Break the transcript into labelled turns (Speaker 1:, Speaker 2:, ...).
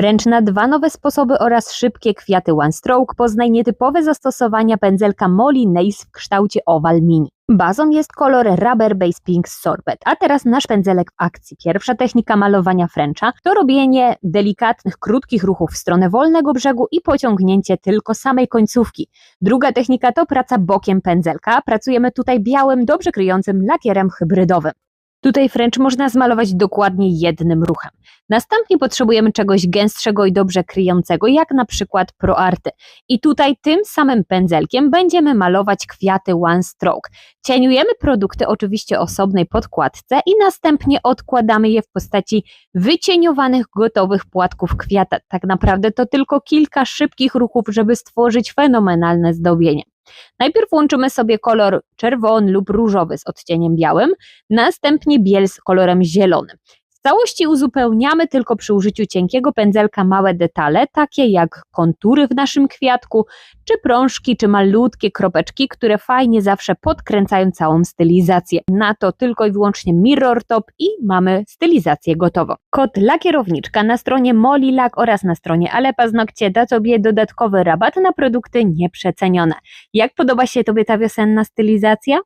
Speaker 1: Wręcz na dwa nowe sposoby oraz szybkie kwiaty One Stroke poznaj nietypowe zastosowania pędzelka Molly Nails w kształcie Oval Mini. Bazą jest kolor Rubber Base Pink Sorbet, a teraz nasz pędzelek w akcji. Pierwsza technika malowania Frencha to robienie delikatnych, krótkich ruchów w stronę wolnego brzegu i pociągnięcie tylko samej końcówki. Druga technika to praca bokiem pędzelka. Pracujemy tutaj białym, dobrze kryjącym lakierem hybrydowym. Tutaj French można zmalować dokładnie jednym ruchem. Następnie potrzebujemy czegoś gęstszego i dobrze kryjącego, jak na przykład ProArty. I tutaj tym samym pędzelkiem będziemy malować kwiaty One Stroke. Cieniujemy produkty oczywiście osobnej podkładce i następnie odkładamy je w postaci wycieniowanych gotowych płatków kwiata. Tak naprawdę to tylko kilka szybkich ruchów, żeby stworzyć fenomenalne zdobienie. Najpierw łączymy sobie kolor czerwony lub różowy z odcieniem białym, następnie biel z kolorem zielonym. Całości uzupełniamy tylko przy użyciu cienkiego pędzelka małe detale, takie jak kontury w naszym kwiatku, czy prążki, czy malutkie kropeczki, które fajnie zawsze podkręcają całą stylizację. Na to tylko i wyłącznie mirror top i mamy stylizację gotową. Kod lakierowniczka na stronie Molly Lac oraz na stronie Ale Paznokcie da Tobie dodatkowy rabat na produkty nieprzecenione. Jak podoba się Tobie ta wiosenna stylizacja?